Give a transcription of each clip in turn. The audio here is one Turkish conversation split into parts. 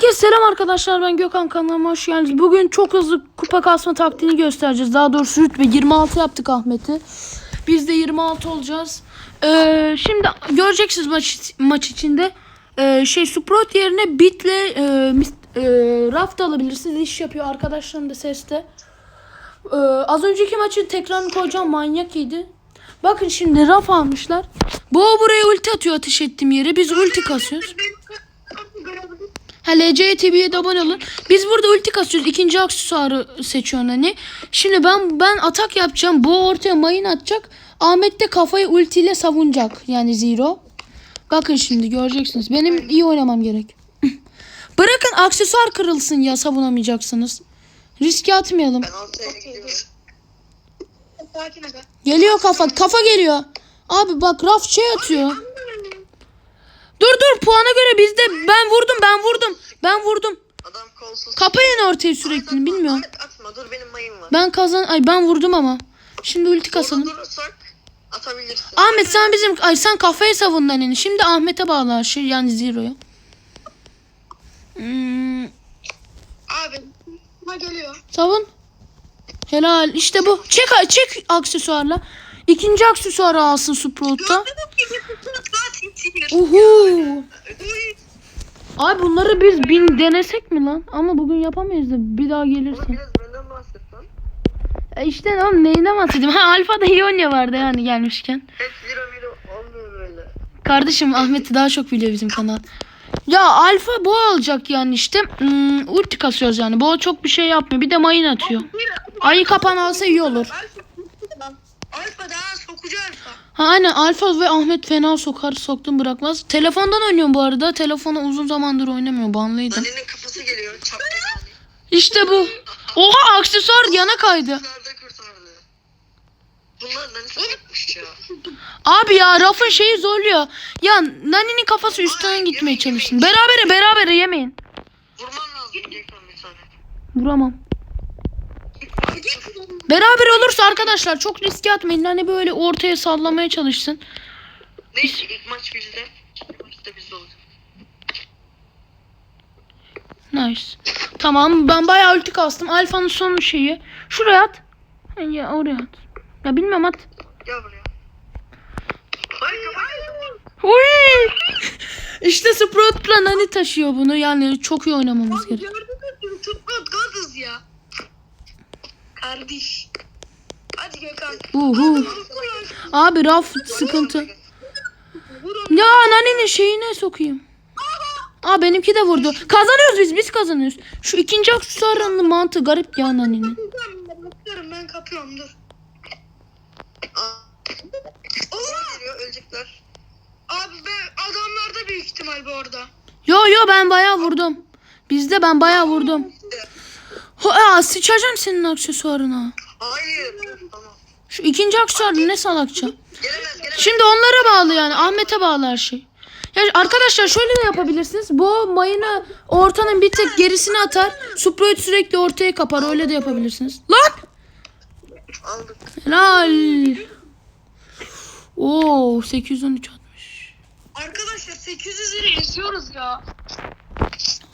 Herkese selam arkadaşlar ben Gökhan kanalıma hoş geldiniz. Bugün çok hızlı kupa kasma taktiğini göstereceğiz. Daha doğrusu rütbe 26 yaptık Ahmet'i. Biz de 26 olacağız. Ee, şimdi göreceksiniz maç, maç içinde. Ee, şey Sprout yerine bitle e, mis- e, raft alabilirsiniz. İş yapıyor arkadaşlarım da seste. Ee, az önceki maçın tekrarını koyacağım manyak iyiydi. Bakın şimdi raf almışlar. Bu buraya ulti atıyor ateş ettiğim yere. Biz ulti kasıyoruz. Ha LC TV'ye de abone olun. Biz burada ulti kasıyoruz. İkinci aksesuarı seçiyorsun hani. Şimdi ben ben atak yapacağım. Bu ortaya mayın atacak. Ahmet de kafayı ultiyle savunacak. Yani zero. Bakın şimdi göreceksiniz. Benim iyi oynamam gerek. Bırakın aksesuar kırılsın ya savunamayacaksınız. Riske atmayalım. Geliyor kafa. Kafa geliyor. Abi bak raf şey atıyor. Dur dur puana göre bizde ben vurdum ben vurdum. Ben vurdum. Adam kolsuz. Kapayın ortaya sürekli bilmiyorum. Ahmet atma dur benim mayım var. Ben kazan ay ben vurdum ama. Şimdi ulti kasalım. Durursak atabilirsin. Ahmet sen bizim ay sen kafayı savundun hani. Şimdi Ahmet'e bağlı her şey yani Zero'ya. Hmm, Abi. Buna geliyor. savun. Helal. İşte bu. Çek çek aksesuarla. İkinci aksesuarı alsın Sprout'ta. Uhu. Ay bunları biz bin denesek mi lan? Ama bugün yapamayız da bir daha gelirsen. biraz benden bahset lan. E işte oğlum neyinden bahsedeyim? Ha Alfa'da Ionia vardı yani gelmişken. Hep zero zero olmuyor böyle. Kardeşim Ahmet'i daha çok biliyor bizim kanal. Ya Alfa bu alacak yani işte. Hmm, ulti kasıyoruz yani. Bu çok bir şey yapmıyor. Bir de mayın atıyor. Ayı kapan alsa iyi olur. Alfa daha sokucu alfa. Ha aynen Alfa ve Ahmet fena sokar soktum bırakmaz. Telefondan oynuyorum bu arada. Telefonu uzun zamandır oynamıyor. Banlıydım. Nanenin kafası geliyor. Hani. İşte bu. Oha aksesuar yana kaydı. Abi ya Raf'ın şeyi zorluyor. Ya Nani'nin kafası üstten gitmeye çalışsın. Berabere berabere yemeyin. Vurman lazım. Vuramam. Beraber olursa arkadaşlar çok riske atmayın. Hani böyle ortaya sallamaya çalışsın. Neyse ilk maç bizde. Maç da bizde olacak. Nice. Tamam ben bayağı ulti kastım. Alfa'nın son şeyi. Şuraya at. Ya oraya at. Ya bilmem at. Gel buraya. Uy! İşte Sprout'la Nani taşıyor bunu. Yani çok iyi oynamamız gerek. Gördünüz mü? Tutmat gazız ya. Kardeş. Hadi Gökhan. Uhu. Abi Raf sıkıntı. Ya Nani'nin şeyine sokayım. Aa benimki de vurdu. Kazanıyoruz biz biz kazanıyoruz. Şu ikinci aksesuarının mantığı garip ya Nani'nin. Ben bakıyorum ben kapıyorum dur. Geliyor ölecekler. Abi ben adamlarda büyük ihtimal bu arada. Yo yo ben bayağı vurdum. Bizde ben bayağı vurdum. Ha, aa, sıçacağım senin aksesuarına. Hayır. Tamam. Şu ikinci aksesuar ne salakça. Gelemez gelemez. Şimdi onlara bağlı yani. Ahmet'e bağlı her şey. Ya arkadaşlar şöyle de yapabilirsiniz. Bu mayını ortanın bir tek gerisine atar. Sprout sürekli ortaya kapar. Öyle de yapabilirsiniz. Lan! Aldık. Helal. Oo 813 atmış. Arkadaşlar 800 lira yazıyoruz ya.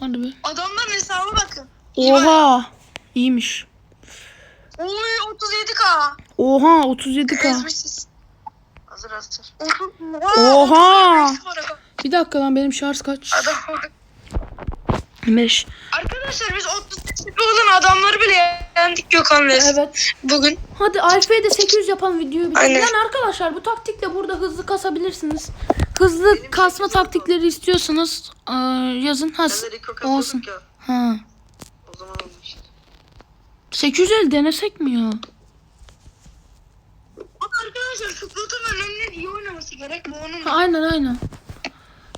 Hadi be. Adamların hesabı bakın. Oha. İyiymiş. Oy 37k. Oha 37k. Ezmişiz. Hazır hazır. Oha. Bir dakika lan benim şarj kaç? Adam. 5. Arkadaşlar biz 38 olan adamları bile yendik Gökhan'la. Evet. Bugün. Hadi Alfa'ya da 800 yapan videoyu bitirelim. Aynen. Yani arkadaşlar bu taktikle burada hızlı kasabilirsiniz. Hızlı kasma taktikleri istiyorsanız eee, yazın. Ha, olsun. Ha. O zaman oldu işte. 850 denesek mi ya? Ama arkadaşlar Sprout'un önemli iyi oynaması gerek. Bu onun. Ha, aynen aynen.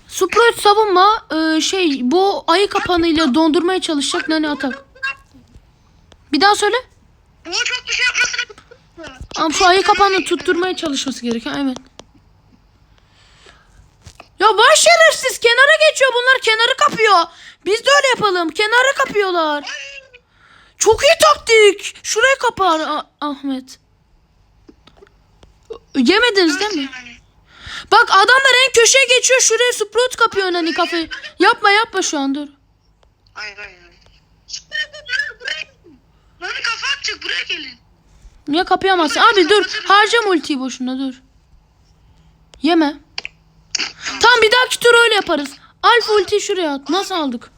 Sprout savunma eee, şey bu ayı kapanıyla dondurmaya çalışacak nane atak. Bir daha söyle. Bu çok bir şey yapmasına Ama şu ayı kapanını tutturmaya çalışması gerekiyor. Evet. Ya var şerefsiz kenara geçiyor bunlar kenarı kapıyor. Biz de öyle yapalım. Kenarı kapıyorlar. Çok iyi taktik. Şuraya kapar Ah- Ahmet. Yemediniz değil mi? Bak adamlar en köşeye geçiyor. Şuraya Sprout kapıyor hani kafayı. Yapma yapma şu an dur. Hayır hayır. Bana kafa atacak buraya gelin. Niye kapayamazsın? Abi dur. Harcama ultiyi boşuna dur. Yeme. Tamam bir dahaki tur öyle yaparız. Alfa ultiyi şuraya at. Nasıl aldık?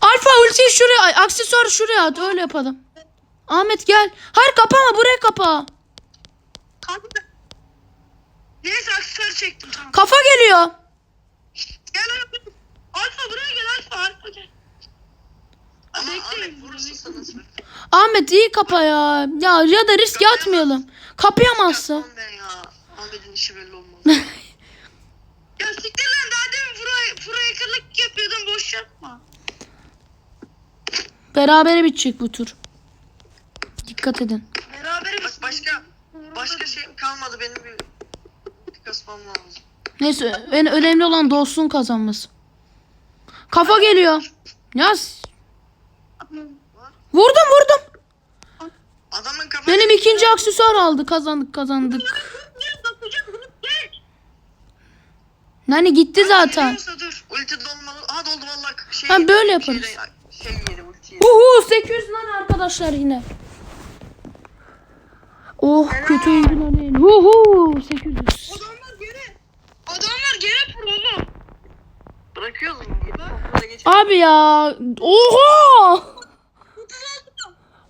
Alfa ultiyi şuraya ay, aksesuarı şuraya at. Öyle yapalım. Ahmet gel. Hayır kapama buraya kapa. Neyse aksesuar çektim tamam. Kafa geliyor. Gel abi. Alfa buraya gel Alfa Alfa gel. Ama Bekleyin. Ahmet sana? Ahmet iyi kapa ya. Ya ya da riske atmayalım. Yapmam ben ya. Ahmet'in işi belli olmaz. Ya siktir lan daha demin pro, pro hackerlık yapıyordun boş yapma. Berabere bitecek bu tur. Dikkat edin. Beraber Bak başka başka şeyim kalmadı benim bir kasmam lazım. Neyse en önemli olan dostluğun kazanması. Kafa geliyor. Yaz. Vurdum vurdum. Adamın kafası Benim ikinci aksesuar aldı. Kazandık kazandık. Gel bakacağım bunu gel. Nani gitti zaten. Geliyorsa dur. ulti dolmalı. Ha doldu vallahi. Şey, Ha, böyle yaparız. Şeyde, şey yedi ulti yedi. Uhu 800 lan arkadaşlar yine. Oh kötü oyuncular değil. Uhu 800. Adamlar gene. Adamlar gene pro oğlum. Bırakıyoruz mu? Abi ya. Oha.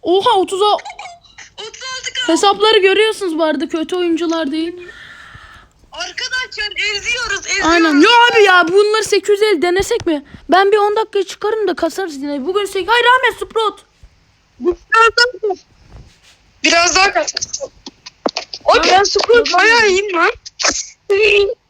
Oha 30'a 36 kaldı. hesapları görüyorsunuz bu arada kötü oyuncular değil. Arkadaşlar eziyoruz eziyoruz. Aynen. Yo abi ya bunları 850 denesek mi? Ben bir 10 dakika çıkarım da kasarız yine. Bugün 8... Hayır Ahmet Sprout. Biraz daha Biraz daha kaç. O ben Sprout bayağı iyiyim lan.